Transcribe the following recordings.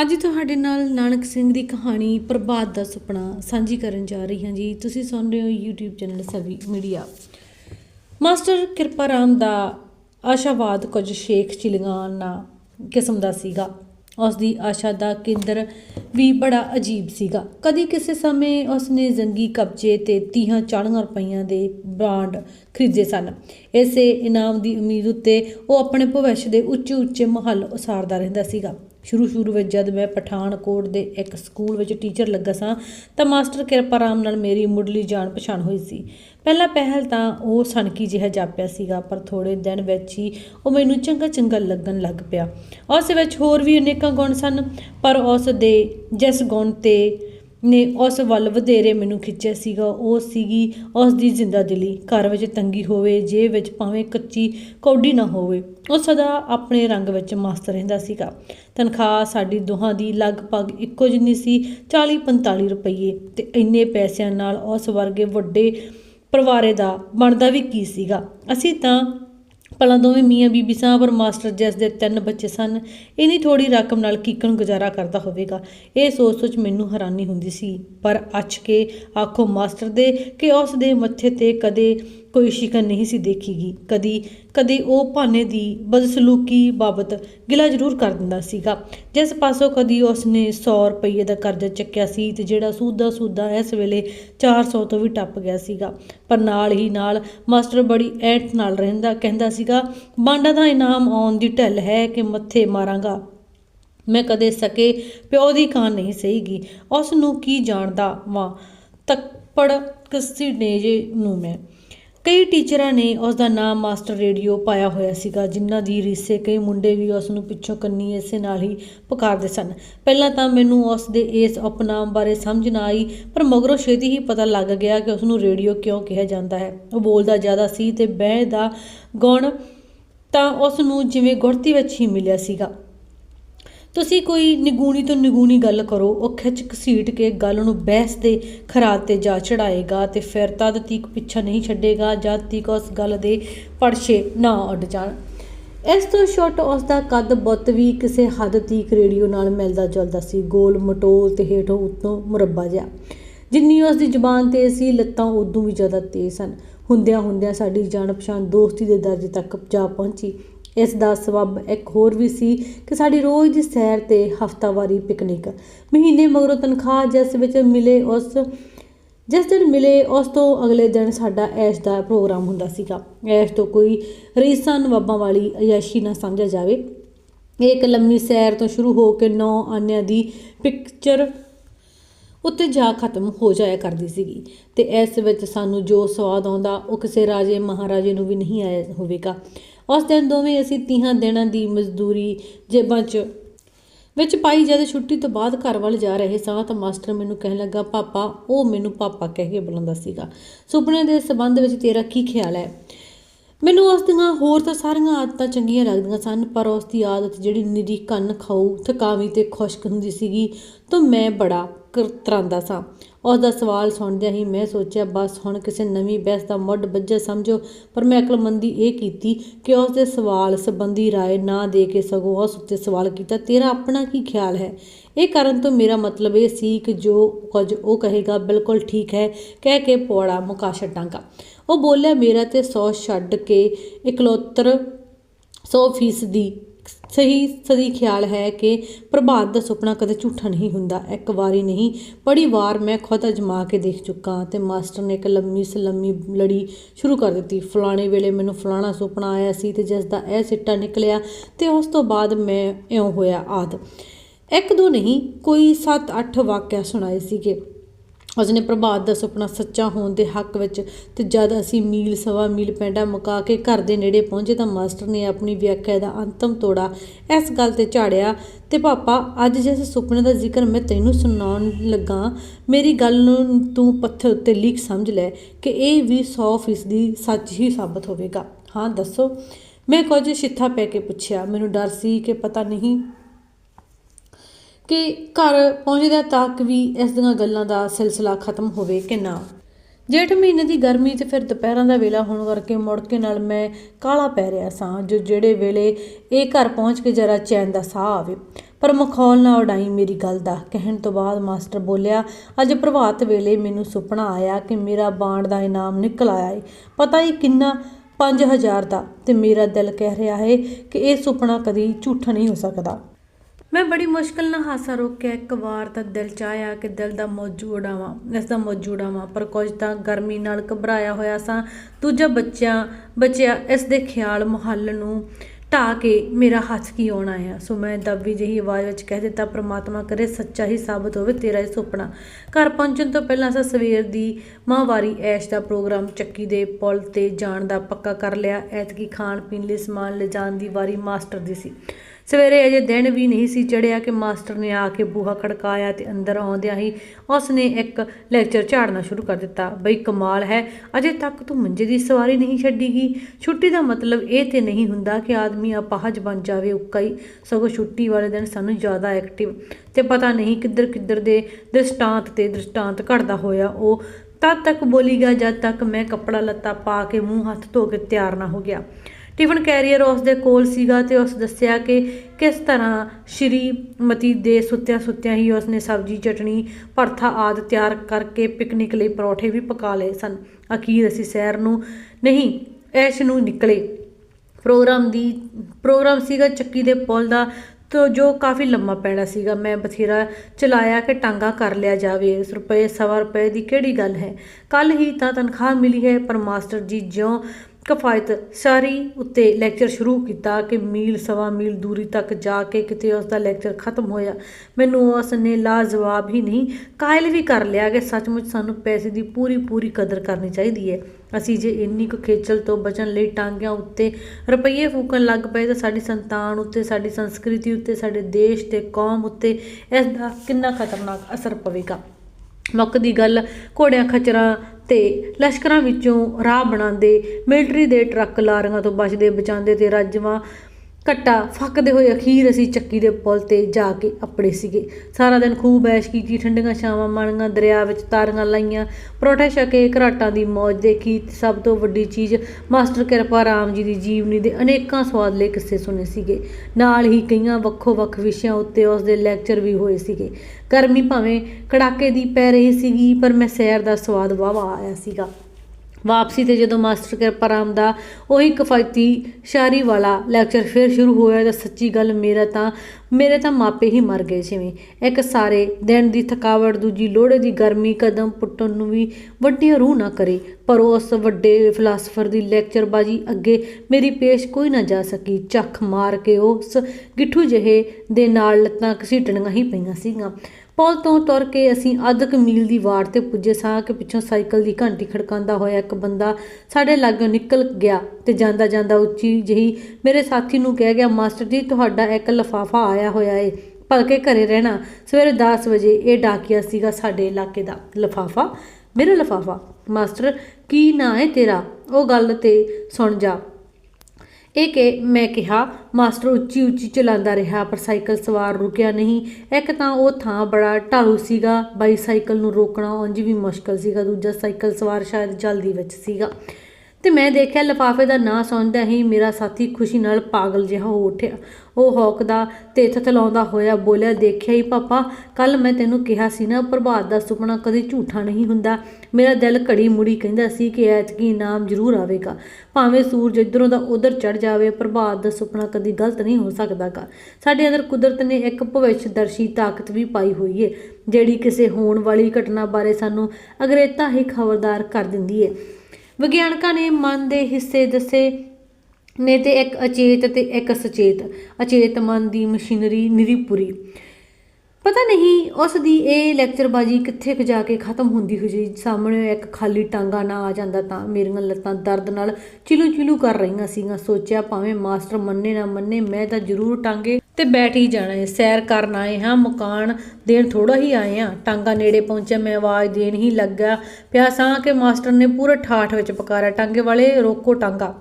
ਅੱਜ ਤੁਹਾਡੇ ਨਾਲ ਨਾਨਕ ਸਿੰਘ ਦੀ ਕਹਾਣੀ ਪ੍ਰਭਾਤ ਦਾ ਸੁਪਨਾ ਸਾਂਝੀ ਕਰਨ ਜਾ ਰਹੀ ਹਾਂ ਜੀ। ਤੁਸੀਂ ਸੁਣ ਰਹੇ ਹੋ YouTube channel Savi media. Master Kirpa Ram ਦਾ ਆਸ਼ਾਵਾਦ ਕੁਝ ਸ਼ੇਖ ਚਿਲਗਾਨ ਨਾ ਕਿਸਮ ਦਾ ਸੀਗਾ। ਉਸ ਦੀ ਆਸ਼ਾ ਦਾ ਕੇਂਦਰ ਵੀ ਬੜਾ ਅਜੀਬ ਸੀਗਾ। ਕਦੀ ਕਿਸੇ ਸਮੇਂ ਉਸ ਨੇ ਜ਼ੰਗੀ ਕਬਜ਼ੇ ਤੇ 30 40 ਰੁਪਈਆਂ ਦੇ ਬ੍ਰਾਂਡ ਖਰੀਦੇ ਸਨ। ਇਸੇ ਇਨਾਮ ਦੀ ਉਮੀਦ ਉੱਤੇ ਉਹ ਆਪਣੇ ਭਵਿੱਖ ਦੇ ਉੱਚੇ ਉੱਚੇ ਮਹੱਲ ਉਸਾਰਦਾ ਰਹਿੰਦਾ ਸੀਗਾ। ਸ਼ੁਰੂ ਸ਼ੁਰੂ ਵਿੱਚ ਜਦ ਮੈਂ ਪਠਾਨਕੋਟ ਦੇ ਇੱਕ ਸਕੂਲ ਵਿੱਚ ਟੀਚਰ ਲੱਗਾ ਸਾਂ, ਤਾਂ ਮਾਸਟਰ ਕਿਰਪਾ ਰਾਮ ਨਾਲ ਮੇਰੀ ਮੁੱਢਲੀ ਜਾਣ ਪਛਾਣ ਹੋਈ ਸੀ। ਪਹਿਲਾ ਪਹਿਲ ਤਾਂ ਉਹ ਸਨਕੀ ਜਿਹਾ ਜਾਪਿਆ ਸੀਗਾ, ਪਰ ਥੋੜੇ ਦਿਨ ਵਿੱਚ ਹੀ ਉਹ ਮੈਨੂੰ ਚੰਗਾ ਚੰਗਾ ਲੱਗਣ ਲੱਗ ਪਿਆ। ਉਸ ਵਿੱਚ ਹੋਰ ਵੀ ਅਨੇਕਾਂ ਗੁਣ ਸਨ, ਪਰ ਉਸ ਦੇ ਜਿਸ ਗੁਣ ਤੇ ਨੇ ਉਸ ਵੱਲ ਵਧੇਰੇ ਮੈਨੂੰ ਖਿੱਚਿਆ ਸੀਗਾ, ਉਹ ਸੀਗੀ ਉਸ ਦੀ ਜ਼ਿੰਦਾ ਦਿਲੀ ਘਰ ਵਿੱਚ ਤੰਗੀ ਹੋਵੇ, ਜੇਬ ਵਿੱਚ ਭਾਵੇਂ ਕੱਚੀ ਕੌਡੀ ਨਾ ਹੋਵੇ, ਉਹ ਸਦਾ ਆਪਣੇ ਰੰਗ ਵਿੱਚ ਮਸਤ ਰਹਿੰਦਾ ਸੀਗਾ। ਤਨਖਾਹ ਸਾਡੀ ਦੋਹਾਂ ਦੀ ਲਗਭਗ ਇੱਕੋ ਜਿੰਨੀ ਸੀ 40 45 ਰੁਪਏ ਤੇ ਇੰਨੇ ਪੈਸਿਆਂ ਨਾਲ ਉਸ ਵਰਗੇ ਵੱਡੇ ਪਰਿਵਾਰੇ ਦਾ ਬਣਦਾ ਵੀ ਕੀ ਸੀਗਾ? ਅਸੀਂ ਤਾਂ ਭਲਾ ਦੋਵੇਂ ਮੀਆਂ ਬੀਬੀ ਸਾਂ ਪਰ ਮਾਸਟਰ ਜਿਸ ਦੇ ਤਿੰਨ ਬੱਚੇ ਸਨ। ਇਨੀ ਥੋੜੀ ਰਕਮ ਨਾਲ ਕੀਕਣ ਗੁਜ਼ਾਰਾ ਕਰਦਾ ਹੋਵੇਗਾ। ਇਹ ਸੋਚ ਸੋਚ ਮੈਨੂੰ ਹੈਰਾਨੀ ਹੁੰਦੀ ਸੀ। ਪਰ ਅੱਛ ਕੇ ਆਖੋ ਮਾਸਟਰ ਦੇ ਕਿ ਉਸ ਦੇ ਮੱਥੇ ਤੇ ਕਦੇ ਕੋਈ ਸ਼ਿਕਨ ਨਹੀਂ ਸੀ ਦੇਖੀਗੀ। ਕਦੀ, ਕਦੇ ਉਹ ਭਾਨੇ ਦੀ ਬਦਸਲੂਕੀ ਬਾਬਤ ਗਿਲਾ ਜ਼ਰੂਰ ਕਰ ਦਿੰਦਾ ਸੀਗਾ। ਜਿਸ ਪਾਸੋਂ ਕਦੀ ਉਸਨੇ 100 ਰੁਪਏ ਦਾ ਕਰਜ਼ਾ ਚੱਕਿਆ ਸੀ ਤੇ ਜਿਹੜਾ ਸੂਦਾ ਸੂਦਾ ਇਸ ਵੇਲੇ 400 ਤੋਂ ਵੀ ਟੱਪ ਗਿਆ ਸੀਗਾ। ਪਰ ਨਾਲ ਹੀ ਨਾਲ ਮਾਸਟਰ ਬੜੀ ਐਂਟ ਨਾਲ ਰਹਿੰਦਾ, ਕਹਿੰਦਾ ਸੀਗਾ, ਬਾਂਡਾ ਦਾ ਇਨਾਮ ਆਉਣ ਦੀ ਢਿੱਲ ਹੈ ਕਿ ਮੱਥੇ ਮਾਰਾਂਗਾ। ਮੈਂ ਕਦੇ ਸਕੇ ਪਿਓ ਦੀ ਕਾਨ ਨਹੀਂ ਸਹੀਗੀ। ਉਸ ਨੂੰ ਕੀ ਜਾਣਦਾ ਵਾਂ? ਤੱਪੜ ਕਸੀ ਨੇਜੇ ਨੂੰ ਮੈਂ। ਕਈ ਟੀਚਰਾਂ ਨੇ ਉਸ ਦਾ ਨਾਮ ਮਾਸਟਰ ਰੇਡੀਓ ਪਾਇਆ ਹੋਇਆ ਸੀਗਾ, ਜਿਨ੍ਹਾਂ ਦੀ ਰੀਸੇ ਕਈ ਮੁੰਡੇ ਵੀ ਉਸ ਨੂੰ ਪਿੱਛੋਂ ਕੰਨੀ ਇਸੇ ਨਾਲ ਹੀ ਪੁਕਾਰਦੇ ਸਨ। ਪਹਿਲਾਂ ਤਾਂ ਮੈਨੂੰ ਉਸ ਦੇ ਇਸ ਉਪਨਾਮ ਬਾਰੇ ਸਮਝ ਨਾ ਆਈ, ਪਰ ਮਗਰੋਂ ਛੇਤੀ ਹੀ ਪਤਾ ਲੱਗ ਗਿਆ ਕਿ ਉਸ ਨੂੰ ਰੇਡੀਓ ਕਿਉਂ ਕਿਹਾ ਜਾਂਦਾ ਹੈ। ਉਹ ਬੋਲਦਾ ਜ਼ਿਆਦਾ ਸੀ ਤੇ ਬਹਿ ਦਾ ਗੁਣ ਤਾਂ ਉਸ ਨੂੰ ਜਿਵੇਂ ਗੁੜਤੀ ਵਿੱਚ ਹੀ ਮਿਲਿਆ ਸੀਗਾ। ਤੁਸੀਂ ਕੋਈ ਨਿਗੂਣੀ ਤੋਂ ਨਿਗੂਣੀ ਗੱਲ ਕਰੋ ਉਹ ਖਿੱਚ ਘਸੀਟ ਕੇ ਗੱਲ ਨੂੰ ਬਹਿਸ ਦੇ ਖਰਾਤ ਤੇ ਜਾ ਚੜਾਏਗਾ ਤੇ ਫਿਰ ਤਦ ਤੀਕ ਪਿੱਛਾ ਨਹੀਂ ਛੱਡੇਗਾ, ਜਦ ਤੀਕ ਉਸ ਗੱਲ ਦੇ ਪਰਛੇ ਨਾ ਉੱਡ ਜਾਣ। ਇਸ ਤੋਂ ਛੋਟ ਉਸ ਦਾ ਕੱਦ ਬੁੱਤ ਵੀ ਕਿਸੇ ਹੱਦ ਤੀਕ ਰੇਡੀਓ ਨਾਲ ਮਿਲਦਾ ਜੁਲਦਾ ਸੀ, ਗੋਲ ਮਟੋਲ ਤੇ ਹੇਠੋਂ ਉੱਤੋਂ ਮੁਰੱਬਾ ਜਿਹਾ। ਜਿੰਨੀ ਉਸ ਦੀ ਜ਼ੁਬਾਨ ਤੇਜ਼ ਸੀ, ਲੱਤਾਂ ਉਦੋਂ ਵੀ ਜ਼ਿਆਦਾ ਤੇਜ਼ ਸਨ। ਹੁੰਦਿਆਂ ਹੁੰਦਿਆਂ ਸਾਡੀ ਜਾਣ ਪਛਾਣ ਦੋਸਤੀ ਦੇ ਦਰਜੇ ਤੱਕ ਜਾ ਪਹੁੰਚੀ। ਇਸ ਦਾ ਸਬਬ ਇੱਕ ਹੋਰ ਵੀ ਸੀ ਕਿ ਸਾਡੀ ਰੋਜ਼ ਦੀ ਸੈਰ ਤੇ ਹਫ਼ਤਾਵਾਰੀ ਪਿਕਨਿਕ। ਮਹੀਨੇ ਮਗਰੋਂ ਤਨਖਾਹ ਜਿਸ ਵਿੱਚ ਮਿਲੇ ਉਸ, ਜਿਸ ਦਿਨ ਮਿਲੇ ਉਸ ਤੋਂ ਅਗਲੇ ਦਿਨ ਸਾਡਾ ਐਸ਼ ਦਾ ਪ੍ਰੋਗਰਾਮ ਹੁੰਦਾ ਸੀਗਾ। ਐਸ਼ ਤੋਂ ਕੋਈ ਰੀਸਾਂ ਨਵਾਬਾਂ ਵਾਲੀ ਅਯਾਸ਼ੀ ਨਾ ਸਮਝਿਆ ਜਾਵੇ। ਇਹ ਇੱਕ ਲੰਮੀ ਸੈਰ ਤੋਂ ਸ਼ੁਰੂ ਹੋ ਕੇ ਨੌ ਆਨਿਆਂ ਦੀ ਪਿਕਚਰ ਉੱਤੇ ਜਾ ਖਤਮ ਹੋ ਜਾਇਆ ਕਰਦੀ ਸੀਗੀ ਤੇ ਇਸ ਵਿੱਚ ਸਾਨੂੰ ਜੋ ਸਵਾਦ ਆਉਂਦਾ ਉਹ ਕਿਸੇ ਰਾਜੇ ਮਹਾਰਾਜੇ ਨੂੰ ਵੀ ਨਹੀਂ ਆਇਆ ਹੋਵੇਗਾ। ਉਸ ਦਿਨ ਦੋਵੇਂ ਅਸੀਂ 30 ਦਿਨਾਂ ਦੀ ਮਜ਼ਦੂਰੀ ਜੇਬਾਂ 'ਚ ਵਿੱਚ ਪਾਈ ਜਦ ਛੁੱਟੀ ਤੋਂ ਬਾਅਦ ਘਰ ਵੱਲ ਜਾ ਰਹੇ ਸਾਂ ਤਾਂ ਮਾਸਟਰ ਮੈਨੂੰ ਕਹਿਣ ਲੱਗਾ, ਪਾਪਾ, ਉਹ ਮੈਨੂੰ ਪਾਪਾ ਕਹਿ ਕੇ ਬੁਲਾਉਂਦਾ ਸੀਗਾ। ਸੁਪਨੇ ਦੇ ਸੰਬੰਧ ਵਿੱਚ ਤੇਰਾ ਕੀ ਖਿਆਲ ਹੈ? ਮੈਨੂੰ ਉਸ ਦੀਆਂ ਹੋਰ ਤਾਂ ਸਾਰੀਆਂ ਆਦਤਾਂ ਚੰਗੀਆਂ ਲੱਗਦੀਆਂ ਸਨ, ਪਰ ਉਸ ਦੀ ਆਦਤ ਜਿਹੜੀ ਨਿਰੀ ਕੰਨ ਖਾਊ, ਥਕਾਵੀ ਤੇ ਖੁਸ਼ਕ ਹੁੰਦੀ ਸੀਗੀ, ਤਾਂ ਮੈਂ ਬੜਾ ਕਰਤਰਾਂਦਾ ਸਾਂ। ਉਸ ਦਾ ਸਵਾਲ ਸੁਣਦਿਆਂ ਹੀ ਮੈਂ ਸੋਚਿਆ ਬਸ ਹੁਣ ਕਿਸੇ ਨਵੀਂ ਬਹਿਸ ਦਾ ਮੁੱਢ ਬੱਝਾ ਸਮਝੋ ਪਰ ਮੈਂ ਅਕਲਮੰਦੀ ਇਹ ਕੀਤੀ ਕਿ ਉਸ ਦੇ ਸਵਾਲ ਸੰਬੰਧੀ رائے ਨਾ ਦੇ ਕੇ ਸਗੋਂ ਉਸ ਉੱਤੇ ਸਵਾਲ ਕੀਤਾ ਤੇਰਾ ਆਪਣਾ ਕੀ ਖਿਆਲ ਹੈ ਇਹ ਕਰਨ ਤੋਂ ਮੇਰਾ ਮਤਲਬ ਇਹ ਸੀ ਕਿ ਜੋ ਕੁਝ ਉਹ ਕਹੇਗਾ ਬਿਲਕੁਲ ਠੀਕ ਹੈ ਕਹਿ ਕੇ ਪੌੜਾ ਮੁਕਾ ਛੱਡਾਂਗਾ ਉਹ ਬੋਲਿਆ ਮੇਰਾ ਤੇ 100 ਛੱਡ ਕੇ ਇਕਲੋਤਰ 100 ਫੀਸਦੀ ਸਹੀ ਸਦੀ ਖਿਆਲ ਹੈ ਕਿ ਪ੍ਰਭਾਤ ਦਾ ਸੁਪਨਾ ਕਦੇ ਝੂਠਾ ਨਹੀਂ ਹੁੰਦਾ, ਇੱਕ ਵਾਰੀ ਨਹੀਂ। ਬੜੀ ਵਾਰ ਮੈਂ ਖੁਦ ਅਜਮਾ ਕੇ ਦੇਖ ਚੁੱਕਾ ਤੇ ਮਾਸਟਰ ਨੇ ਇੱਕ ਲੰਮੀ ਸਲੰਮੀ ਲੜੀ ਸ਼ੁਰੂ ਕਰ ਦਿੱਤੀ। ਫਲਾਣੇ ਵੇਲੇ ਮੈਨੂੰ ਫਲਾਣਾ ਸੁਪਨਾ ਆਇਆ ਸੀ ਤੇ ਜਿਸ ਦਾ ਇਹ ਸਿੱਟਾ ਨਿਕਲਿਆ ਤੇ ਉਸ ਤੋਂ ਬਾਅਦ ਮੈਂ ਇਉਂ ਹੋਇਆ ਆਦ। ਇੱਕ ਦੋ ਨਹੀਂ, ਕੋਈ 7-8 ਵਾਕਿਆ ਸੁਣਾਏ ਸੀਗੇ। ਉਸਨੇ ਪ੍ਰਭਾਤ ਦਾ ਸੁਪਨਾ ਸੱਚਾ ਹੋਣ ਦੇ ਹੱਕ ਵਿੱਚ ਤੇ ਜਦ ਅਸੀਂ ਮੀਲ ਸਵਾ ਮੀਲ ਪੈਂਡਾ ਮੁਕਾ ਕੇ ਘਰ ਦੇ ਨੇੜੇ ਪਹੁੰਚੇ ਤਾਂ ਮਾਸਟਰ ਨੇ ਆਪਣੀ ਵਿਆਖਿਆ ਦਾ ਅੰਤਮ ਤੋੜਾ ਇਸ ਗੱਲ ਤੇ ਝਾੜਿਆ ਤੇ ਪਾਪਾ, ਅੱਜ ਜਿਸ ਸੁਪਨੇ ਦਾ ਜ਼ਿਕਰ ਮੈਂ ਤੈਨੂੰ ਸੁਣਾਉਣ ਲੱਗਾ, ਮੇਰੀ ਗੱਲ ਨੂੰ ਤੂੰ ਪੱਥਰ ਉੱਤੇ ਲਿਖ ਸਮਝ ਲੈ ਕਿ ਇਹ ਵੀ 100% ਸੱਚ ਹੀ ਸਾਬਤ ਹੋਵੇਗਾ। ਹਾਂ, ਦੱਸੋ। ਮੈਂ ਕੁਝ ਛਿੱਥਾ ਪੈ ਕੇ ਪੁੱਛਿਆ। ਮੈਨੂੰ ਡਰ ਸੀ ਕਿ ਪਤਾ ਨਹੀਂ ਕਿ ਘਰ ਪਹੁੰਚਦਾ ਤੱਕ ਵੀ ਇਸ ਦੀਆਂ ਗੱਲਾਂ ਦਾ ਸਿਲਸਿਲਾ ਖਤਮ ਹੋਵੇ ਕਿ ਨਾ। ਜੇਠ ਮਹੀਨੇ ਦੀ ਗਰਮੀ ਤੇ ਫਿਰ ਦੁਪਹਿਰਾਂ ਦਾ ਵੇਲਾ ਹੋਣ ਕਰਕੇ ਮੁੜ ਕੇ ਨਾਲ ਮੈਂ ਕਾਲਾ ਪੈ ਰਿਹਾ ਸਾਂ, ਜੋ ਜਿਹੜੇ ਵੇਲੇ ਇਹ ਘਰ ਪਹੁੰਚ ਕੇ ਜਰਾ ਚੈਨ ਦਾ ਸਾਹ ਆਵੇ। ਪਰ ਮਖੌਲ ਨਾ ਉਡਾਈ ਮੇਰੀ ਗੱਲ ਦਾ। ਕਹਿਣ ਤੋਂ ਬਾਅਦ ਮਾਸਟਰ ਬੋਲਿਆ, ਅੱਜ ਪ੍ਰਭਾਤ ਵੇਲੇ ਮੈਨੂੰ ਸੁਪਨਾ ਆਇਆ ਕਿ ਮੇਰਾ ਬਾਣ ਦਾ ਇਨਾਮ ਨਿਕਲ ਆਇਆ ਏ। ਪਤਾ ਹੀ ਕਿੰਨਾ 5000 ਦਾ। ਤੇ ਮੇਰਾ ਦਿਲ ਕਹਿ ਰਿਹਾ ਹੈ ਕਿ ਇਹ ਸੁਪਨਾ ਕਦੀ ਝੂਠਾ ਨਹੀਂ ਹੋ ਸਕਦਾ। ਮੈਂ ਬੜੀ ਮੁਸ਼ਕਲ ਨਾਲ ਹਾਸਾ ਰੋਕਿਆ। ਇੱਕ ਵਾਰ ਤਾਂ ਦਿਲ ਚਾਹਿਆ ਕਿ ਦਿਲ ਦਾ ਮੌਜੂ ਉਡਾਵਾਂ, ਇਸ ਦਾ ਮੌਜੂ ਉਡਾਵਾਂ, ਪਰ ਕੁਝ ਤਾਂ ਗਰਮੀ ਨਾਲ ਘਬਰਾਇਆ ਹੋਇਆ ਸਾਂ। ਦੂਜਾ ਬੱਚਿਆਂ, ਬੱਚਿਆ, ਇਸ ਦੇ ਖਿਆਲ ਮੁਹੱਲ ਨੂੰ ਢਾ ਕੇ ਮੇਰਾ ਹੱਥ ਕੀ ਆਉਣਾ ਹੈ ਸੋ ਮੈਂ ਦੱਬੀ ਜਿਹੀ ਆਵਾਜ਼ ਵਿੱਚ ਕਹਿ ਦਿੱਤਾ, ਪ੍ਰਮਾਤਮਾ ਕਰੇ, ਸੱਚਾ ਹੀ ਸਾਬਤ ਹੋਵੇ ਤੇਰਾ ਇਹ ਸੁਪਨਾ। ਘਰ ਪਹੁੰਚਣ ਤੋਂ ਪਹਿਲਾਂ ਅਸਾਂ ਸਵੇਰ ਦੀ ਮਾਹਵਾਰੀ ਐਸ਼ ਦਾ ਪ੍ਰੋਗਰਾਮ ਚੱਕੀ ਦੇ ਪੁਲ ਤੇ ਜਾਣ ਦਾ ਪੱਕਾ ਕਰ ਲਿਆ। ਐਤਕੀ ਖਾਣ ਪੀਣ ਲਈ ਸਮਾਨ ਲਿਜਾਣ ਦੀ ਵਾਰੀ ਮਾਸਟਰ ਦੀ ਸੀ। ਸਵੇਰੇ ਅਜੇ ਦਿਨ ਵੀ ਨਹੀਂ ਸੀ ਚੜਿਆ ਕਿ ਮਾਸਟਰ ਨੇ ਆ ਕੇ ਬੂਹਾ ਖੜਕਾਇਆ ਤੇ ਅੰਦਰ ਆਉਂਦਿਆਂ ਹੀ ਉਸ ਨੇ ਇੱਕ ਲੈਕਚਰ ਝਾੜਨਾ ਸ਼ੁਰੂ ਕਰ ਦਿੱਤਾ। ਬਈ ਕਮਾਲ ਹੈ, ਅਜੇ ਤੱਕ ਤੂੰ ਮੰਜੇ ਦੀ ਸਵਾਰੀ ਨਹੀਂ ਛੱਡੀਗੀ। ਛੁੱਟੀ ਦਾ ਮਤਲਬ ਇਹ ਤੇ ਨਹੀਂ ਹੁੰਦਾ ਕਿ ਆਦਮੀ ਅਪਾਹਜ ਬਣ ਜਾਵੇ ਉੱਕਾ ਹੀ। ਸਗੋਂ ਛੁੱਟੀ ਵਾਲੇ ਦਿਨ ਸਾਨੂੰ ਜ਼ਿਆਦਾ ਐਕਟਿਵ ਤੇ ਪਤਾ ਨਹੀਂ ਕਿੱਧਰ ਕਿੱਧਰ ਦੇ ਦ੍ਰਿਸ਼ਟਾਂਤ ਤੇ ਦ੍ਰਿਸ਼ਟਾਂਤ ਘੜਦਾ ਹੋਇਆ। ਉਹ ਤਦ ਤੱਕ ਬੋਲੀਗਾ ਜਦ ਤੱਕ ਮੈਂ ਕੱਪੜਾ ਲੱਤਾ ਪਾ ਕੇ ਮੂੰਹ ਹੱਥ ਧੋ ਕੇ ਤਿਆਰ ਨਾ ਹੋ ਗਿਆ। ਟਿਫਨ ਕੈਰੀਅਰ ਉਸ ਦੇ ਕੋਲ ਸੀਗਾ ਤੇ ਉਸ ਦੱਸਿਆ ਕਿ ਕਿਸ ਤਰ੍ਹਾਂ ਸ਼੍ਰੀਮਤੀ ਦੇ ਸੁੱਤਿਆਂ ਸੁੱਤਿਆਂ ਹੀ ਉਸਨੇ ਸਬਜ਼ੀ, ਚਟਣੀ, ਭਰਥਾ ਆਦ ਤਿਆਰ ਕਰਕੇ ਪਿਕਨਿਕ ਲਈ ਪਰੌਠੇ ਵੀ ਪਕਾ ਲਏ ਸਨ। ਅਖੀਰ ਅਸੀਂ ਸੈਰ ਨੂੰ ਨਹੀਂ, ਐਸ਼ ਨੂੰ ਨਿਕਲੇ। ਪ੍ਰੋਗਰਾਮ ਦੀ, ਪ੍ਰੋਗਰਾਮ ਸੀਗਾ ਚੱਕੀ ਦੇ ਪੁਲ ਦਾ, ਤੋ ਜੋ ਕਾਫੀ ਲੰਮਾ ਪੈਣਾ ਸੀਗਾ। ਮੈਂ ਬਥੇਰਾ ਚਲਾਇਆ ਕਿ ਟਾਂਗਾ ਕਰ ਲਿਆ ਜਾਵੇ। ਇਸ ਰੁਪਏ, ਸਵਾ ਰੁਪਏ ਦੀ ਕਿਹੜੀ ਗੱਲ ਹੈ? ਕੱਲ ਹੀ ਤਾਂ ਤਨਖਾਹ ਮਿਲੀ ਹੈ, ਪਰ ਮਾਸਟਰ ਜੀ ਜਿਉਂ ਕਫਾਇਤ ਸਾਰੀ ਉੱਤੇ ਲੈਕਚਰ ਸ਼ੁਰੂ ਕੀਤਾ ਕਿ ਮੀਲ ਸਵਾ ਮੀਲ ਦੂਰੀ ਤੱਕ ਜਾ ਕੇ ਕਿਤੇ ਉਸ ਦਾ ਲੈਕਚਰ ਖਤਮ ਹੋਇਆ। ਮੈਨੂੰ ਉਸ ਨੇ ਲਾਜਵਾਬ ਹੀ ਨਹੀਂ, ਕਾਇਲ ਵੀ ਕਰ ਲਿਆ ਕਿ ਸੱਚਮੁੱਚ ਸਾਨੂੰ ਪੈਸੇ ਦੀ ਪੂਰੀ ਪੂਰੀ ਕਦਰ ਕਰਨੀ ਚਾਹੀਦੀ ਹੈ। ਅਸੀਂ ਜੇ ਇੰਨੀ ਕੁ ਖੇਚਲ ਤੋਂ ਬਚਣ ਲਈ ਟਾਂਗਿਆਂ ਉੱਤੇ ਰੁਪਈਏ ਫੂਕਣ ਲੱਗ ਪਏ ਤਾਂ ਸਾਡੀ ਸੰਤਾਨ ਉੱਤੇ, ਸਾਡੀ ਸੰਸਕ੍ਰਿਤੀ ਉੱਤੇ, ਸਾਡੇ ਦੇਸ਼ ਤੇ ਕੌਮ ਉੱਤੇ ਇਸ ਦਾ ਕਿੰਨਾ ਖਤਰਨਾਕ ਅਸਰ ਪਵੇਗਾ? ਮੁੱਕਦੀ ਗੱਲ, ਘੋੜਿਆਂ ਖਚਰਾਂ ਤੇ ਲਸ਼ਕਰਾਂ ਵਿੱਚੋਂ ਰਾਹ ਬਣਾਉਂਦੇ ਮਿਲਟਰੀ ਦੇ ਟਰੱਕ ਲਾਰੀਆਂ ਤੋਂ ਬਚਦੇ, ਬਚਾਉਂਦੇ ਤੇ ਰਾਜਵਾਂ ਕੱਟਾ ਫੱਕਦੇ ਹੋਏ ਅਖੀਰ ਅਸੀਂ ਚੱਕੀ ਦੇ ਪੁਲ ਤੇ ਜਾ ਕੇ ਆਪਣੇ ਸੀਗੇ। ਸਾਰਾ ਦਿਨ ਖੂਬ ਐਸ਼ ਕੀਤੀ, ਠੰਡੀਆਂ ਛਾਵਾਂ, ਮਾਣੀਆਂ ਦਰਿਆ ਵਿੱਚ ਤਾਰੀਆਂ ਲਾਈਆਂ, ਪਰੌਠੇ ਛਕੇ, ਘਰਾਟਾਂ ਦੀ ਮੌਜ ਦੇਖੀ ਤੇ ਸਭ ਤੋਂ ਵੱਡੀ ਚੀਜ਼ ਮਾਸਟਰ ਕਿਰਪਾ ਰਾਮ ਜੀ ਦੀ ਜੀਵਨੀ ਦੇ ਅਨੇਕਾਂ ਸਵਾਦਲੇ ਕਿੱਸੇ ਸੁਣੇ ਸੀਗੇ। ਨਾਲ ਹੀ ਕਈਆਂ ਵੱਖੋ ਵੱਖ ਵਿਸ਼ਿਆਂ ਉੱਤੇ ਉਸ ਦੇ ਲੈਕਚਰ ਵੀ ਹੋਏ ਸੀਗੇ। ਗਰਮੀ ਭਾਵੇਂ ਕੜਾਕੇ ਦੀ ਪੈ ਰਹੀ ਸੀਗੀ, ਪਰ ਮੈਂ ਸੈਰ ਦਾ ਸਵਾਦ ਵਾਵਾ ਆਇਆ ਸੀਗਾ। ਵਾਪਸੀ ਤੇ ਜਦੋਂ ਮਾਸਟਰ ਕਿਰਪਾ ਰਾਮ ਦਾ ਉਹੀ ਕਫਾਇਤੀ ਸ਼ਾਇਰੀ ਵਾਲਾ ਲੈਕਚਰ ਫਿਰ ਸ਼ੁਰੂ ਹੋਇਆ ਤਾਂ ਸੱਚੀ ਗੱਲ ਮੇਰਾ ਤਾਂ, ਮੇਰੇ ਤਾਂ ਮਾਪੇ ਹੀ ਮਰ ਗਏ ਜਿਵੇਂ ਇੱਕ ਸਾਰੇ ਦਿਨ ਦੀ ਥਕਾਵਟ, ਦੂਜੀ ਲੋੜੇ ਦੀ ਗਰਮੀ, ਕਦਮ ਪੁੱਟਣ ਨੂੰ ਵੀ ਵੱਡੀਆਂ ਰੂਹ ਨਾ ਕਰੇ। ਪਰ ਉਸ ਵੱਡੇ ਫਿਲਾਸਫਰ ਦੀ ਲੈਕਚਰਬਾਜੀ ਅੱਗੇ ਮੇਰੀ ਪੇਸ਼ ਕੋਈ ਨਾ ਜਾ ਸਕੀ। ਚੱਖ ਮਾਰ ਕੇ ਉਸ ਗਿੱਠੂ ਜਿਹੇ ਦੇ ਨਾਲ ਲੱਤਾਂ ਘਸੀਟਣੀਆਂ ਹੀ ਪਈਆਂ ਸੀਗੀਆਂ ਪੁਲ ਤੋਂ ਤੁਰ ਕੇ ਅਸੀਂ ਅੱਧ ਕੁ ਮੀਲ ਦੀ ਵਾਰ ਤੇ ਪੁੱਜੇ ਸਾਂ ਕਿ ਪਿੱਛੋਂ ਸਾਈਕਲ ਦੀ ਘੰਟੀ ਖੜਕਾਉਂਦਾ ਹੋਇਆ ਇੱਕ ਬੰਦਾ ਸਾਡੇ ਲਾਗੋਂ ਨਿਕਲ ਗਿਆ ਤੇ ਜਾਂਦਾ ਜਾਂਦਾ ਉੱਚੀ ਜਿਹੀ ਮੇਰੇ ਸਾਥੀ ਨੂੰ ਕਹਿ ਗਿਆ, ਮਾਸਟਰ ਜੀ, ਤੁਹਾਡਾ ਇੱਕ ਲਫਾਫਾ ਆਇਆ ਹੋਇਆ ਏ, ਭਲਕੇ ਘਰੇ ਰਹਿਣਾ। ਸਵੇਰੇ 10 ਵਜੇ ਇਹ ਡਾਕੀਆ ਸੀਗਾ ਸਾਡੇ ਇਲਾਕੇ ਦਾ। ਲਫਾਫਾ? ਮੇਰਾ ਲਫਾਫਾ? ਮਾਸਟਰ, ਕੀ ਨਾਂ ਹੈ ਤੇਰਾ? ਉਹ ਗੱਲ ਤੇ ਸੁਣ ਜਾ। ਇਹ ਕਿ ਮੈਂ ਕਿਹਾ, ਮਾਸਟਰ ਉੱਚੀ ਉੱਚੀ ਚਲਾਉਂਦਾ ਰਿਹਾ, ਪਰ ਸਾਈਕਲ ਸਵਾਰ ਰੁਕਿਆ ਨਹੀਂ। ਇੱਕ ਤਾਂ ਉਹ ਥਾਂ ਬੜਾ ਢਾਲੂ ਸੀਗਾ, ਬਾਈਸਾਈਕਲ ਨੂੰ ਰੋਕਣਾ ਉਂਝ ਵੀ ਮੁਸ਼ਕਲ ਸੀਗਾ, ਦੂਜਾ ਸਾਈਕਲ ਸਵਾਰ ਸ਼ਾਇਦ ਜਲਦੀ ਵਿੱਚ ਸੀਗਾ। ਤੇ ਮੈਂ ਦੇਖਿਆ ਲਿਫਾਫੇ ਦਾ ਨਾਂ ਸੁਣਦਾ ਹੀ ਮੇਰਾ ਸਾਥੀ ਖੁਸ਼ੀ ਨਾਲ ਪਾਗਲ ਜਿਹਾ ਹੋ ਉੱਠਿਆ। ਉਹ ਹੌਕਦਾ ਤੇ ਥਥਲਾਉਂਦਾ ਹੋਇਆ ਬੋਲਿਆ, ਦੇਖਿਆ ਹੀ ਪਾਪਾ ਕੱਲ ਮੈਂ ਤੈਨੂੰ ਕਿਹਾ ਸੀ ਨਾ, ਪ੍ਰਭਾਤ ਦਾ ਸੁਪਨਾ ਕਦੇ ਝੂਠਾ ਨਹੀਂ ਹੁੰਦਾ। ਮੇਰਾ ਦਿਲ ਘੜੀ ਮੁੜੀ ਕਹਿੰਦਾ ਸੀ ਕਿ ਐਤਕੀ ਇਨਾਮ ਜ਼ਰੂਰ ਆਵੇਗਾ। ਭਾਵੇਂ ਸੂਰਜ ਇਧਰੋਂ ਦਾ ਉਧਰ ਚੜ ਜਾਵੇ, ਪ੍ਰਭਾਤ ਦਾ ਸੁਪਨਾ ਕਦੀ ਗਲਤ ਨਹੀਂ ਹੋ ਸਕਦਾਗਾ। ਸਾਡੇ ਅੰਦਰ ਕੁਦਰਤ ਨੇ ਇੱਕ ਭਵਿੱਖਦਰਸ਼ੀ ਤਾਕਤ ਵੀ ਪਾਈ ਹੋਈ ਹੈ ਜਿਹੜੀ ਕਿਸੇ ਹੋਣ ਵਾਲੀ ਘਟਨਾ ਬਾਰੇ ਸਾਨੂੰ ਅਗਰੇਤਾ ਹੀ ਖਬਰਦਾਰ ਕਰ ਦਿੰਦੀ ਹੈ ਵਿਗਿਆਨਕਾਂ ਨੇ ਮਨ ਦੇ ਹਿੱਸੇ ਦੱਸੇ ਨੇ ਤੇ ਇੱਕ ਅਚੇਤ ਤੇ ਇੱਕ ਸੁਚੇਤ। ਅਚੇਤ ਮਨ ਦੀ ਮਸ਼ੀਨਰੀ ਨਿਰੀਪੁਰੀ। ਪਤਾ ਨਹੀਂ ਉਸ ਦੀ ਇਹ ਲੈਕਚਰਬਾਜੀ ਕਿੱਥੇ ਕੁ ਜਾ ਕੇ ਖਤਮ ਹੁੰਦੀ ਹੋ ਜੀ। ਸਾਹਮਣੇ ਇੱਕ ਖਾਲੀ ਟਾਂਗਾ ਨਾ ਆ ਜਾਂਦਾ ਤਾਂ ਮੇਰੀਆਂ ਲੱਤਾਂ ਦਰਦ ਨਾਲ ਚਿਲੂ ਚਿਲੂ ਕਰ ਰਹੀਆਂ ਸੀਗੀਆਂ। ਸੋਚਿਆ ਭਾਵੇਂ ਮਾਸਟਰ ਮੰਨੇ ਨਾ ਮੰਨੇ ਮੈਂ ਤਾਂ ਜ਼ਰੂਰ ਟਾਂਗੇ ਤੇ ਬੈਠ ਹੀ ਜਾਣਾ ਹੈ। ਸੈਰ ਕਰਨ ਆਏ ਹਾਂ, ਮਕਾਨ ਦੇਣ ਥੋੜਾ ਹੀ ਆਏ ਹਾਂ। ਟਾਂਗਾ ਨੇੜੇ ਪਹੁੰਚਿਆ, ਮੈਂ ਆਵਾਜ਼ ਦੇਣ ਹੀ ਲੱਗਾ। ਪਿਆ ਸਾਂ ਕਿ ਮਾਸਟਰ ਨੇ ਪੂਰੇ ਠਾਠ ਵਿੱਚ ਪਕਾਰਿਆ, ਟਾਂਗੇ ਵਾਲੇ ਰੋਕੋ ਟਾਂਗਾ।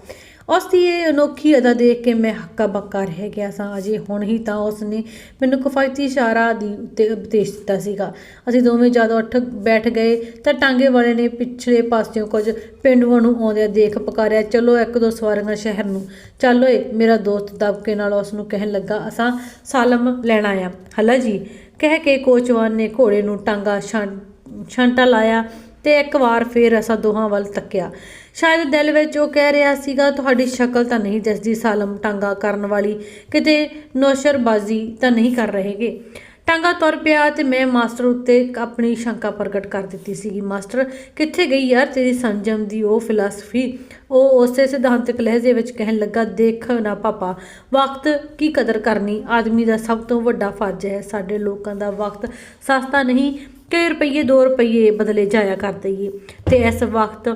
ਉਸ ਦੀ ਇਹ ਅਨੋਖੀ ਅਦਾ ਦੇਖ ਕੇ ਮੈਂ ਹੱਕਾ ਬੱਕਾ ਰਹਿ ਗਿਆ ਸਾਂ। ਅਜੇ ਹੁਣ ਹੀ ਤਾਂ ਉਸ ਨੇ ਮੈਨੂੰ ਕਿਫਾਇਤੀ ਇਸ਼ਾਰਾ ਦੀ ਉੱਤੇ ਉਪਦੇਸ਼ ਦਿੱਤਾ ਸੀਗਾ। ਅਸੀਂ ਦੋਵੇਂ ਜਦੋਂ ਉੱਠ ਬੈਠ ਗਏ ਤਾਂ ਟਾਂਗੇ ਵਾਲੇ ਨੇ ਪਿਛਲੇ ਪਾਸਿਓਂ ਕੁਝ ਪਿੰਡੂਆਂ ਨੂੰ ਆਉਂਦਿਆਂ ਦੇਖ ਪੁਕਾਰਿਆ, ਚਲੋ ਇੱਕ ਦੋ ਸਵਾਰੀਆਂ ਸ਼ਹਿਰ ਨੂੰ। ਚੱਲ ਓਏ, ਮੇਰਾ ਦੋਸਤ ਦਬਕੇ ਨਾਲ ਉਸ ਨੂੰ ਕਹਿਣ ਲੱਗਾ, ਅਸਾਂ ਸਾਲਮ ਲੈਣ ਆਇਆ ਹਲਾ ਜੀ ਕਹਿ ਕੇ ਕੋਚਵਾਨ ਨੇ ਘੋੜੇ ਨੂੰ ਟਾਂਗਾ ਛਾਂ- ਛਾਂਟਾ ਲਾਇਆ। ਤੇ ਇੱਕ ਵਾਰ ਫੇਰ ਅਸਾਂ ਦੋਹਾਂ ਵੱਲ ਤੱਕਿਆ। ਸ਼ਾਇਦ ਦਿਲ ਵਿੱਚ ਉਹ ਕਹਿ ਰਿਹਾ ਸੀਗਾ, ਤੁਹਾਡੀ ਸ਼ਕਲ ਤਾਂ ਨਹੀਂ ਦਿਸਦੀ ਸਾਲਮ, ਟਾਂਗਾ ਕਰਨ ਵਾਲੀ। ਕਿਤੇ ਨੌਸ਼ਰਬਾਜ਼ੀ ਤਾਂ ਨਹੀਂ ਕਰ ਰਹੇਗੇ? ਟਾਂਗਾ ਤੁਰ ਪਿਆ ਤੇ ਮੈਂ ਮਾਸਟਰ ਉੱਤੇ ਆਪਣੀ ਸ਼ੰਕਾ ਪ੍ਰਗਟ ਕਰ ਦਿੱਤੀ ਸੀਗੀ। ਮਾਸਟਰ, ਕਿੱਥੇ ਗਈ ਯਾਰ ਤੇਰੀ ਸੰਜਮ ਦੀ ਉਹ ਫਿਲਾਸਫੀ? ਉਹ ਉਸੇ ਸਿਧਾਂਤਕ ਲਹਿਜੇ ਵਿੱਚ ਕਹਿਣ ਲੱਗਾ, ਦੇਖ ਨਾ ਪਾਪਾ, ਵਕਤ ਕੀ ਕਦਰ ਕਰਨੀ? ਆਦਮੀ ਦਾ ਸਭ ਤੋਂ ਵੱਡਾ ਫਰਜ਼ ਹੈ। ਸਾਡੇ ਲੋਕਾਂ ਦਾ ਵਕਤ ਸਸਤਾ ਨਹੀਂ ਕਿ ਰੁਪਈਏ 2 ਰੁਪਈਏ ਬਦਲੇ ਜਾਇਆ ਕਰ ਦਈਏ। ਤੇ ਇਸ ਵਕਤ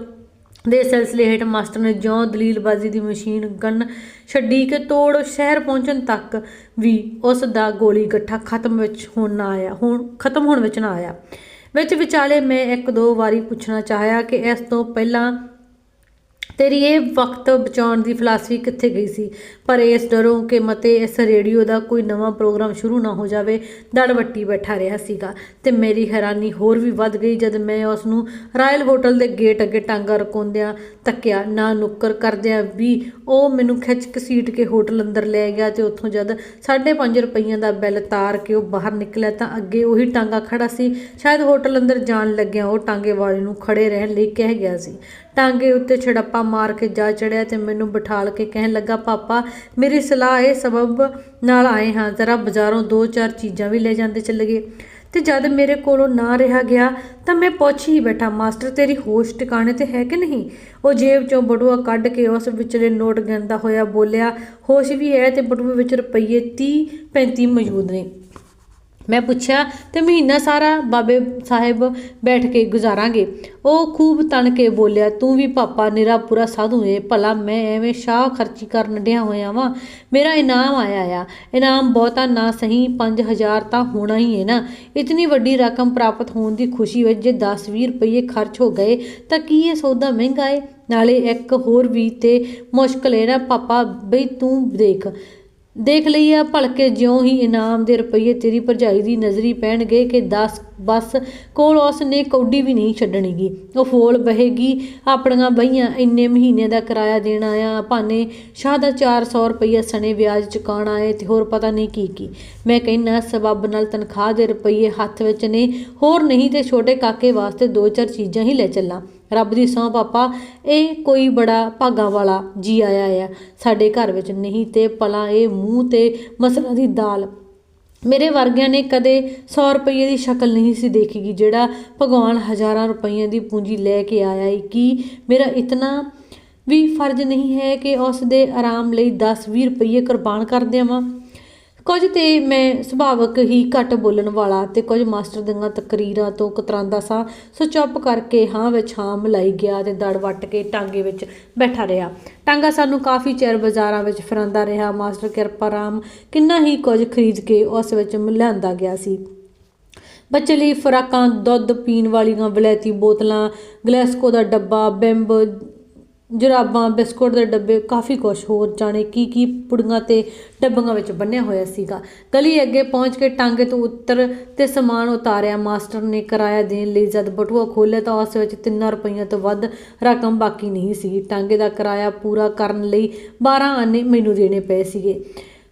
ਦੇ ਸਿਲਸਿਲੇ ਹੇਠ ਮਾਸਟਰ ਨੇ ਜਿਉਂ ਦਲੀਲਬਾਜ਼ੀ ਦੀ ਮਸ਼ੀਨ ਗਨ ਛੱਡੀ ਕਿ ਤੋੜ ਸ਼ਹਿਰ ਪਹੁੰਚਣ ਤੱਕ ਵੀ ਉਸ ਦਾ ਗੋਲੀ ਗੱਠਾ ਖਤਮ ਵਿੱਚ ਹੋਣ ਨਾ ਆਇਆ, ਹੁਣ, ਖਤਮ ਹੋਣ ਵਿੱਚ ਨਾ ਆਇਆ। ਵਿੱਚ ਵਿਚਾਲੇ ਮੈਂ ਇੱਕ ਦੋ ਵਾਰੀ ਪੁੱਛਣਾ ਚਾਹਿਆ ਕਿ ਇਸ ਤੋਂ ਪਹਿਲਾਂ ਤੇਰੀ ਇਹ ਵਕਤ ਬਚਾਉਣ ਦੀ ਫਿਲਾਸਫੀ ਕਿੱਥੇ ਗਈ ਸੀ? ਪਰ ਇਸ ਡਰੋਂ ਕਿ ਮਤੇ ਇਸ ਰੇਡੀਓ ਦਾ ਕੋਈ ਨਵਾਂ ਪ੍ਰੋਗਰਾਮ ਸ਼ੁਰੂ ਨਾ ਹੋ ਜਾਵੇ ਦੜਵੱਟੀ ਬੈਠਾ ਰਿਹਾ ਸੀਗਾ। ਤੇ ਮੇਰੀ ਹੈਰਾਨੀ ਹੋਰ ਵੀ ਵੱਧ ਗਈ ਜਦ ਮੈਂ ਉਸ ਨੂੰ ਰਾਇਲ ਹੋਟਲ ਦੇ ਗੇਟ ਅੱਗੇ ਟਾਂਗਾ ਰਕੋਂਦਿਆਂ ਤੱਕਿਆ, ਨਾ ਨੁੱਕਰ ਕਰਦਿਆਂ ਵੀ ਉਹ ਮੈਨੂੰ ਖਿੱਚ ਸੀਟ ਕੇ ਹੋਟਲ ਅੰਦਰ ਲੈ ਗਿਆ ਤੇ ਉੱਥੋਂ ਜਦ 5.5 ਰੁਪਈਆਂ ਦਾ ਬਿੱਲ ਤਾਰ ਕੇ ਉਹ ਬਾਹਰ ਨਿਕਲਿਆ ਤਾਂ ਅੱਗੇ ਉਹੀ ਟਾਂਗਾ ਖੜਾ ਸੀ। ਸ਼ਾਇਦ ਹੋਟਲ ਅੰਦਰ ਜਾਣ ਲੱਗਿਆ ਉਹ ਟਾਂਗੇ ਵਾਲੇ ਨੂੰ ਖੜੇ ਰਹਿਣ ਲਈ ਕਹਿ ਗਿਆ ਸੀ। ਟਾਂਗੇ ਉੱਤੇ ਛੜੱਪਾ ਮਾਰ ਕੇ ਜਾ ਚੜਿਆ ਤੇ ਮੈਨੂੰ ਬਿਠਾਲ ਕੇ ਕਹਿਣ ਲੱਗਾ, ਪਾਪਾ, ਮੇਰੀ ਸਲਾਹ ਇਹ ਸਬਬ ਨਾਲ ਆਏ ਹਾਂ, ਜ਼ਰਾ ਬਾਜ਼ਾਰੋਂ ਦੋ ਚਾਰ ਚੀਜ਼ਾਂ ਵੀ ਲੈ ਜਾਂਦੇ ਚੱਲ ਗਏ। ਤੇ ਜਦ ਮੇਰੇ ਕੋਲੋਂ ਨਾ ਰਿਹਾ ਗਿਆ, ਤਾਂ ਮੈਂ ਪੁੱਛ ਹੀ ਬੈਠਾ, ਮਾਸਟਰ, ਤੇਰੀ ਹੋਸ਼ ਟਿਕਾਣੇ ਤੇ ਹੈ ਕਿ ਨਹੀਂ? ਉਹ ਜੇਬ ਚੋਂ ਬਟੂਆ ਕੱਢ ਕੇ ਉਸ ਵਿਚਲੇ ਨੋਟ ਗੰਦਾ ਹੋਇਆ ਬੋਲਿਆ, ਹੋਸ਼ ਵੀ ਹੈ ਤੇ ਬਟੂਏ ਵਿੱਚ ਰੁਪਈਏ 30 35 ਮੌਜੂਦ ਨੇ। ਮੈਂ ਪੁੱਛਿਆ, ਤੇ ਮਹੀਨਾ ਸਾਰਾ ਬਾਬੇ ਸਾਹਿਬ ਬੈਠ ਕੇ ਗੁਜ਼ਾਰਾਂਗੇ? ਉਹ ਖੂਬ ਤਣ ਕੇ ਬੋਲਿਆ, ਤੂੰ ਵੀ ਪਾਪਾ ਨਿਰਾ ਪੂਰਾ ਸਾਧੂ ਏ, ਭਲਾ ਮੈਂ ਐਵੇਂ ਸ਼ਾਹ ਖਰਚੀ ਕਰਨ ਡਿਆ ਹੋਇਆ ਵਾਂ। ਮੇਰਾ ਇਨਾਮ ਆਇਆ ਆ। ਇਨਾਮ ਬਹੁਤਾ ਨਾ ਸਹੀ 5000 ਤਾਂ ਹੋਣਾ ਹੀ ਹੈ ਨਾ। ਇਤਨੀ ਵੱਡੀ ਰਕਮ ਪ੍ਰਾਪਤ ਹੋਣ ਦੀ ਖੁਸ਼ੀ ਵਿੱਚ ਜੇ 10-20 ਰੁਪਏ ਖਰਚ ਹੋ ਗਏ, ਤਾਂ ਕੀ ਇਹ ਸੌਦਾ ਮਹਿੰਗਾ ਏ? ਨਾਲੇ ਇੱਕ ਹੋਰ ਵੀ ਤੇ ਮੁਸ਼ਕਲ ਹੈ ਨਾ, ਪਾਪਾ, ਬਈ ਤੂੰ ਦੇਖ ਦੇਖ ਲਈ ਆ ਭਲਕੇ ਜਿਉਂ ਹੀ ਇਨਾਮ ਦੇ ਰੁਪਈਏ ਤੇਰੀ ਭਰਜਾਈ ਦੀ ਨਜ਼ਰੀ ਪੈਣਗੇ ਕਿ 10 ਬਸ ਕੋਲ ਉਸ ਨੇ ਕੌਡੀ ਵੀ ਨਹੀਂ ਛੱਡਣੀਗੀ। ਉਹ ਫੋਲ ਬਹੇਗੀ, ਆਪਣੀਆਂ ਬਈਆਂ ਇੰਨੇ ਮਹੀਨੇ ਦਾ ਕਿਰਾਇਆ ਦੇਣਾ ਆ ਭਾਨੇ ਸ਼ਾਹ ਦਾ 400 ਰੁਪਈਆ ਸਣੇ ਵਿਆਜ ਚੁਕਾਉਣਾ ਏ ਤੇ ਹੋਰ ਪਤਾ ਨਹੀਂ ਕੀ ਕੀ। ਮੈਂ ਕਹਿੰਨਾ ਸਬਬ ਨਾਲ ਤਨਖਾਹ ਦੇ ਰੁਪਈਏ ਹੱਥ ਵਿੱਚ ਨੇ, ਹੋਰ ਨਹੀਂ ਤੇ ਛੋਟੇ ਕਾਕੇ ਵਾਸਤੇ ਦੋ ਚਾਰ ਚੀਜ਼ਾਂ ਹੀ ਲੈ ਚੱਲਾਂ। ਰੱਬ ਦੀ ਸਹੁੰ ਪਾਪਾ ਇਹ ਕੋਈ ਬੜਾ ਭਾਗਾ ਵਾਲਾ ਜੀ ਆਇਆ ਆ। ਸਾਡੇ ਘਰ ਵਿੱਚ ਨਹੀਂ ਤੇ ਭਲਾ ਇਹ ਮੂੰਹ ਤੇ ਮਸਲਾਂ ਦੀ ਦਾਲ। ਮੇਰੇ ਵਰਗਿਆਂ ਨੇ ਕਦੇ 100 ਰੁਪਏ ਦੀ ਸ਼ਕਲ ਨਹੀਂ ਸੀ ਦੇਖੀਗੀ ਜਿਹੜਾ ਭਗਵਾਨ ਹਜ਼ਾਰਾਂ ਰੁਪਈਆਂ ਦੀ ਪੂੰਜੀ ਲੈ ਕੇ ਆਇਆ ਈ ਕੀ ਮੇਰਾ ਇਤਨਾ ਵੀ ਫਰਜ਼ ਨਹੀਂ ਹੈ ਕਿ ਉਸ ਦੇ ਆਰਾਮ ਲਈ 10-20 ਰੁਪਏ ਕੁਰਬਾਨ ਕਰ ਦੇਵਾਂ। ਕੁਝ ਤੇ ਮੈਂ ਸੁਭਾਵਕ ਹੀ ਘੱਟ ਬੋਲਣ ਵਾਲਾ ਤੇ ਕੁਝ ਮਾਸਟਰ ਦੀਆਂ ਤਕਰੀਰਾਂ ਤੋਂ ਕਤਰਾਂਦਾ ਸਾਂ। ਸੋ ਚੁੱਪ ਕਰਕੇ ਹਾਂ ਵਿੱਚ ਹਾਂ ਮਿਲਾਈ ਗਿਆ ਤੇ ਦੜ ਵੱਟ ਕੇ ਟਾਂਗੇ ਵਿੱਚ ਬੈਠਾ ਰਿਹਾ। ਟਾਂਗਾ ਸਾਨੂੰ ਕਾਫੀ ਚਿਰ ਬਾਜ਼ਾਰਾਂ ਵਿੱਚ ਫਿਰਾਂਦਾ ਰਿਹਾ। ਮਾਸਟਰ ਕਿਰਪਾ ਰਾਮ ਕਿੰਨਾ ਹੀ ਕੁਝ ਖਰੀਦ ਕੇ ਉਸ ਵਿੱਚ ਲਿਆਂਦਾ ਗਿਆ ਸੀ। ਬੱਚੇ ਲਈ ਫਰਾਕਾਂ, ਦੁੱਧ ਪੀਣ ਵਾਲੀਆਂ ਵਲੈਤੀ ਬੋਤਲਾਂ, ਗਲੈਸਕੋ ਦਾ ਡੱਬਾ, ਬਿੰਬ ਜਰਾਬਾਂ, ਬਿਸਕੁਟ ਦੇ ਡੱਬੇ, ਕਾਫੀ ਕੁਝ ਹੋਰ ਜਾਣੇ ਕੀ ਕੀ ਪੁੜੀਆਂ ਤੇ ਡੱਬੀਆਂ ਵਿੱਚ ਬੰਨਿਆ ਹੋਇਆ ਸੀਗਾ। ਗਲੀ ਅੱਗੇ ਪਹੁੰਚ ਕੇ ਟਾਂਗੇ ਤੋਂ ਉੱਤਰ ਤੇ ਸਮਾਨ ਉਤਾਰਿਆ। ਮਾਸਟਰ ਨੇ ਕਿਰਾਇਆ ਦੇਣ ਲਈ ਜਦ ਬਟੂਆ ਖੋਲ੍ਹਿਆ ਤਾਂ ਉਸ ਵਿੱਚ 3 ਰੁਪਈਆ ਤੋਂ ਵੱਧ ਰਕਮ ਬਾਕੀ ਨਹੀਂ ਸੀ। ਟਾਂਗੇ ਦਾ ਕਿਰਾਇਆ ਪੂਰਾ ਕਰਨ ਲਈ 12 ਆਨੇ ਮੈਨੂੰ ਦੇਣੇ ਪਏ ਸੀਗੇ।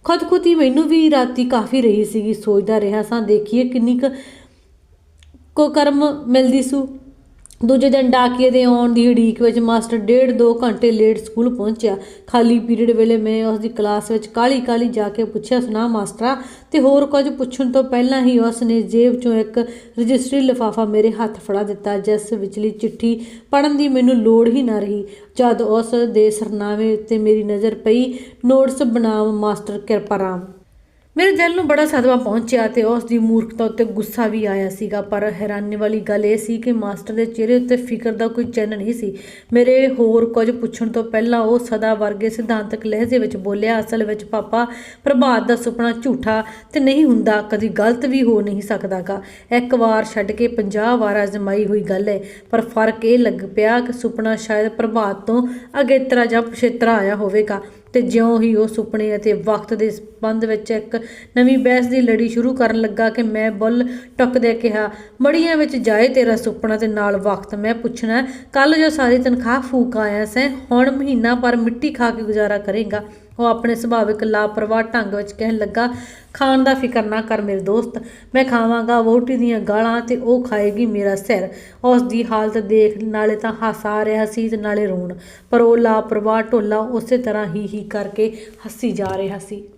ਖੁਦਕੁਤੀ ਮੈਨੂੰ ਵੀ ਰਾਤੀ ਕਾਫੀ ਰਹੀ ਸੀਗੀ। ਸੋਚਦਾ ਰਿਹਾ, ਸਾਂ ਦੇਖੀਏ ਕਿੰਨੀ ਕੁ ਕੋ ਕਰਮ ਮਿਲਦੀ ਸੂ। ਦੂਜੇ ਦਿਨ ਡਾਕੀਏ ਦੇ ਆਉਣ ਦੀ ਉਡੀਕ ਵਿੱਚ ਮਾਸਟਰ ਡੇਢ ਦੋ ਘੰਟੇ ਲੇਟ ਸਕੂਲ ਪਹੁੰਚਿਆ। ਖਾਲੀ ਪੀਰੀਅਡ ਵੇਲੇ ਮੈਂ ਉਸ ਦੀ ਕਲਾਸ ਵਿੱਚ ਕਾਲੀ ਕਾਲੀ ਜਾ ਕੇ ਪੁੱਛਿਆ, ਸੁਣਾ ਮਾਸਟਰਾ, ਤੇ ਹੋਰ ਕੁਝ ਪੁੱਛਣ ਤੋਂ ਪਹਿਲਾਂ ਹੀ ਉਸ ਨੇ ਜੇਬ ਚੋਂ ਇੱਕ ਰਜਿਸਟਰੀ ਲਿਫਾਫਾ ਮੇਰੇ ਹੱਥ ਫੜਾ ਦਿੱਤਾ, ਜਿਸ ਵਿਚਲੀ ਚਿੱਠੀ ਪੜਨ ਦੀ ਮੈਨੂੰ ਲੋੜ ਹੀ ਨਾ ਰਹੀ। ਜਦ ਉਸ ਦੇ ਸਰਨਾਮੇ ਉੱਤੇ ਮੇਰੀ ਨਜ਼ਰ ਪਈ, ਨੋਟਸ ਬਨਾਮ ਮਾਸਟਰ ਕਿਰਪਾਰਾਮ ਮੇਰੇ ਦਿਲ ਨੂੰ ਬੜਾ ਸਦਮਾ ਪਹੁੰਚਿਆ ਤੇ ਉਸ ਦੀ ਮੂਰਖਤਾ ਉੱਤੇ ਗੁੱਸਾ ਵੀ ਆਇਆ ਸੀਗਾ, ਪਰ ਹੈਰਾਨੀ ਵਾਲੀ ਗੱਲ ਇਹ ਸੀ ਕਿ ਮਾਸਟਰ ਦੇ ਚਿਹਰੇ ਉੱਤੇ ਫਿਕਰ ਦਾ ਕੋਈ ਚਿੰਨ੍ਹ ਨਹੀਂ ਸੀ। ਮੇਰੇ ਹੋਰ ਕੁਝ ਪੁੱਛਣ ਤੋਂ ਪਹਿਲਾਂ ਉਹ ਸਦਾ ਵਰਗੇ ਸਿਧਾਂਤਕ ਲਹਿਜੇ ਵਿੱਚ ਬੋਲਿਆ, ਅਸਲ ਵਿੱਚ ਪਾਪਾ, ਪ੍ਰਭਾਤ ਦਾ ਸੁਪਨਾ ਝੂਠਾ ਤੇ ਨਹੀਂ ਹੁੰਦਾ, ਕਦੀ ਗਲਤ ਵੀ ਹੋ ਨਹੀਂ ਸਕਦਾਗਾ। ਇੱਕ ਵਾਰ ਛੱਡ ਕੇ 50 ਵਾਰ ਅਜ਼ਮਾਈ ਹੋਈ ਗੱਲ ਹੈ ਪਰ ਫ਼ਰਕ ਇਹ ਲੱਗ ਪਿਆ ਕਿ ਸੁਪਨਾ ਸ਼ਾਇਦ ਪ੍ਰਭਾਤ ਤੋਂ ਅਗੇਤਰਾ ਜਾਂ ਪਛੇਤਰਾ ਆਇਆ ਹੋਵੇਗਾ। ਤੇ ਜਿਉਂ ਹੀ ਉਹ ਸੁਪਨੇ ਅਤੇ ਵਕਤ ਦੇ ਸੰਬੰਧ ਵਿੱਚ ਇੱਕ ਨਵੀਂ ਬਹਿਸ ਦੀ ਲੜੀ ਸ਼ੁਰੂ ਕਰਨ ਲੱਗਾ ਕਿ ਮੈਂ ਬੁੱਲ ਟੁੱਕਦੇ ਕਿਹਾ, ਮੜੀਆਂ ਵਿੱਚ ਜਾਏ ਤੇਰਾ ਸੁਪਨਾ ਤੇ ਨਾਲ ਵਕਤ, ਮੈਂ ਪੁੱਛਣਾ ਕੱਲ ਜੋ ਸਾਰੀ ਤਨਖਾਹ ਫੂਕ ਆਇਆ ਸੈਂ, ਹੁਣ ਮਹੀਨਾ ਪਰ ਮਿੱਟੀ ਖਾ ਕੇ ਗੁਜ਼ਾਰਾ ਕਰੇਗਾ। ਉਹ ਆਪਣੇ ਸੁਭਾਵਿਕ ਲਾਪਰਵਾਹ ਢੰਗ ਵਿੱਚ ਕਹਿਣ ਲੱਗਾ, ਖਾਣ ਦਾ ਫਿਕਰ ਨਾ ਕਰ ਮੇਰੇ ਦੋਸਤ, ਮੈਂ ਖਾਵਾਂਗਾ ਵੋਟੀ ਦੀਆਂ ਗਾਲਾਂ ਤੇ ਉਹ ਖਾਏਗੀ ਮੇਰਾ ਸਿਰ। ਉਸ ਦੀ ਹਾਲਤ ਦੇਖ ਨਾਲੇ ਤਾਂ ਹਾਸਾ ਆ ਰਿਹਾ ਸੀ ਤੇ ਨਾਲੇ ਰੋਣ, ਪਰ ਉਹ ਲਾਪਰਵਾਹ ਢੋਲਾ ਉਸੇ ਤਰ੍ਹਾਂ ਹੀ ਹੀ ਕਰਕੇ ਹੱਸੀ ਜਾ ਰਿਹਾ ਸੀ।